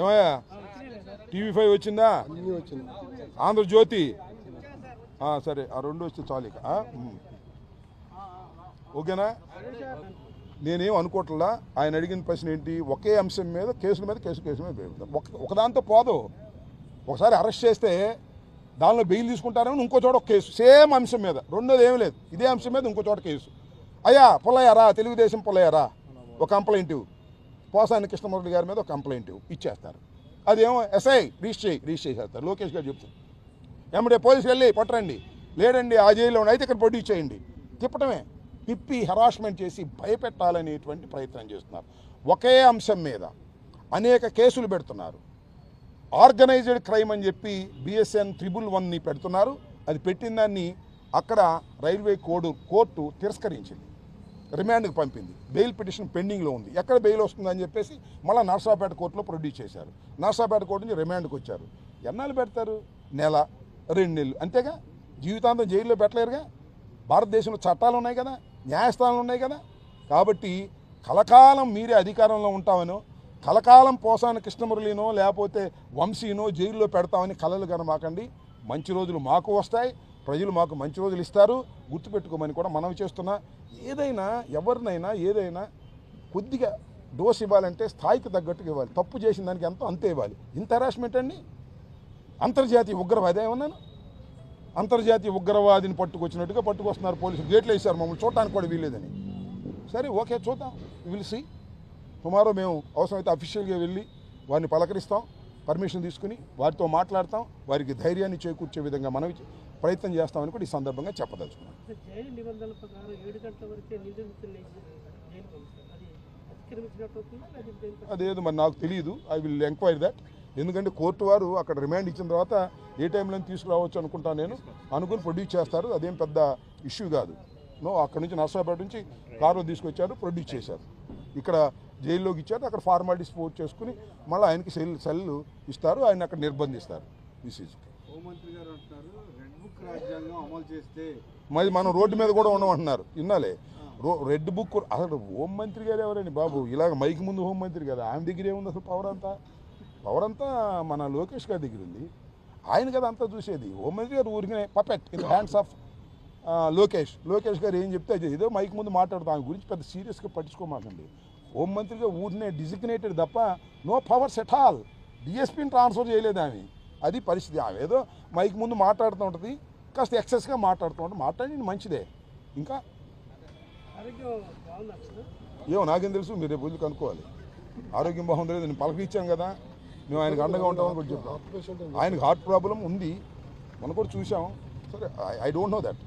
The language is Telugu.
ఏమయ్యా? టీవీ ఫైవ్ వచ్చిందా? వచ్చింది ఆంధ్రజ్యోతి సరే ఆ రెండు వస్తే చాలు ఇక. ఓకేనా? నేనేం అనుకోవట్లా ఆయన అడిగిన ప్రశ్న ఏంటి? ఒకే అంశం మీద కేసుల మీద కేసు కేసు మీద బెయిల్. ఒక ఒకదాంతో పోదు. ఒకసారి అరెస్ట్ చేస్తే దానిలో బెయిల్ తీసుకుంటారని ఇంకో చోట ఒక కేసు. సేమ్ అంశం మీద. రెండోది ఏమీ లేదు. ఇదే అంశం మీద ఇంకో చోట కేసు. అయ్యా పుల్లయ్యారా తెలుగుదేశం పుల్లయ్యారా ఒక కంప్లైంట్. పోసాని కృష్ణమూర్తి గారి మీద ఒక కంప్లైంట్ ఇచ్చేస్తారు. అదేమో ఎస్ఐ రిజిస్టర్ చేయి రిజిస్టర్ చేసేస్తారు. లోకేష్ గారు చెప్తారు. ఎమ్మడే పోలీసులు వెళ్ళి పట్టరండి. లేడండి ఆ జైల్లో అయితే ఇక్కడ ప్రొడ్యూస్ చేయండి తిప్పటమే. తిప్పి హెరాస్మెంట్ చేసి భయపెట్టాలనేటువంటి ప్రయత్నం చేస్తున్నారు. ఒకే అంశం మీద అనేక కేసులు పెడుతున్నారు. ఆర్గనైజ్డ్ క్రైమ్ అని చెప్పి బిఎస్ఎన్ త్రిబుల్ వన్ని పెడుతున్నారు. అది పెట్టిన దాన్ని అక్కడ రైల్వే కోడ్ కోర్టు తిరస్కరించింది. రిమాండ్కి పంపింది. బెయిల్ పిటిషన్ పెండింగ్లో ఉంది. ఎక్కడ బెయిల్ వస్తుందని చెప్పేసి మళ్ళీ నర్సాపేట కోర్టులో ప్రొడ్యూస్ చేశారు. నర్సాపేట కోర్టు నుంచి రిమాండ్కి వచ్చారు. ఎన్నాళ్ళు పెడతారు? నెల రెండు నెలలు. అంతేగా? జీవితాంతం జైల్లో పెట్టలేరుగా? భారతదేశంలో చట్టాలు ఉన్నాయి కదా? న్యాయస్థానాలు ఉన్నాయి కదా? కాబట్టి కలకాలం మీరే అధికారంలో ఉంటామనో కలకాలం పోసాన కృష్ణమురళినో లేకపోతే వంశీనో జైల్లో పెడతామని కలలు కనమాకండి మంచి రోజులు మాకు వస్తాయి. ప్రజలు మాకు మంచి రోజులు ఇస్తారు గుర్తుపెట్టుకోమని కూడా మనం చేస్తున్నా. ఏదైనా ఎవరినైనా ఏదైనా కొద్దిగా డోస్ ఇవ్వాలంటే స్థాయికి తగ్గట్టుగా ఇవ్వాలి. తప్పు చేసిన దానికి ఎంతో అంతే ఇవ్వాలి. ఇంత హెరాస్మెంట్ అండి? అంతర్జాతీయ ఉగ్రవాది ఏమన్నాను? అంతర్జాతీయ ఉగ్రవాదిని పట్టుకొచ్చినట్టుగా పట్టుకొస్తున్నారు పోలీసులు. గేట్లు వేశారు మమ్మల్ని. చూడటానికి కూడా వీల్లేదని. సరే ఓకే చూద్దాం. విల్సి టుమారో మేము అవసరమైతే అఫీషియల్గా వెళ్ళి వారిని పలకరిస్తాం. పర్మిషన్ తీసుకుని వారితో మాట్లాడతాం. వారికి ధైర్యాన్ని చేకూర్చే విధంగా మనం ప్రయత్నం చేస్తామని కూడా ఈ సందర్భంగా చెప్పదలుచుకున్నాం. జైలు నిబంధనల ప్రకారం ఏడు గంటల వరకే నిందితుల్ని జైలు పంపిస్తారు. అది అతిక్రమించినట్టు అవుతుందా లేదా దేని అదేదో మరి నాకు తెలియదు ఐ విల్ ఎంక్వైరీ దట్ ఎందుకంటే కోర్టు వారు అక్కడ రిమాండ్ ఇచ్చిన తర్వాత ఏ టైంలో తీసుకురావచ్చు అనుకుంటాను నేను. అనుకుని ప్రొడ్యూస్ చేస్తారు. అదేం పెద్ద ఇష్యూ కాదు. నో అక్కడ నుంచి నర్సాపేట నుంచి కారులో తీసుకొచ్చారు ప్రొడ్యూస్ చేశారు. ఇక్కడ జైల్లోకి ఇచ్చారు. అక్కడ ఫార్మాలిటీస్ పూర్తి చేసుకుని మళ్ళీ ఆయనకి సెల్ సెల్ ఇస్తారు. ఆయన అక్కడ నిర్బంధిస్తారు. దిస్ ఈజ్ హోంమంత్రి గారు అంటున్నారు. రాజ్యాంగం అమలు చేస్తే మరి మనం రోడ్డు మీద కూడా ఉండమంటున్నారు. ఇన్నాలే రో రెడ్ బుక్ అసలు హోం మంత్రి గారు ఎవరండి బాబు? ఇలాగ మైక్ ముందు హోం మంత్రి కదా. ఆయన దగ్గర ఏముంది అసలు పవర్ అంతా. పవర్ అంతా మన లోకేష్ గారి దగ్గర ఉంది. ఆయన కదా అంతా చూసేది. హోం మంత్రి గారు ఊరికనే puppet in hands of Lokesh. Lokesh గారు ఏం చెప్తే అది. ఏదో మైక్ ముందు మాట్లాడుతాం. ఆయన గురించి పెద్ద సీరియస్గా పట్టించుకోమాకండి. హోం మంత్రిగా ఊరినే డిజిగ్నేటెడ్ తప్ప నో పవర్స్ ఎట్ ఆల్ డిఎస్పీని ట్రాన్స్ఫర్ చేయలేదు ఆమె. అది పరిస్థితి. ఆమె ఏదో మైక్ ముందు మాట్లాడుతూ ఉంటుంది. కాస్త ఎక్సెస్గా మాట్లాడుతూ మాట్లాడి మంచిదే. ఇంకా? ఏమో నాకేం తెలుసు. మీరు రేపు కనుక్కోవాలి. ఆరోగ్యం బాగుంది లేదు నేను పలకరించాం కదా. మేము ఆయనకు అండగా ఉంటామని కూడా చెప్పాం ఆయనకు హార్ట్ ప్రాబ్లం ఉంది. మనం కూడా చూసాం సరే ఐ డోంట్ నో దట్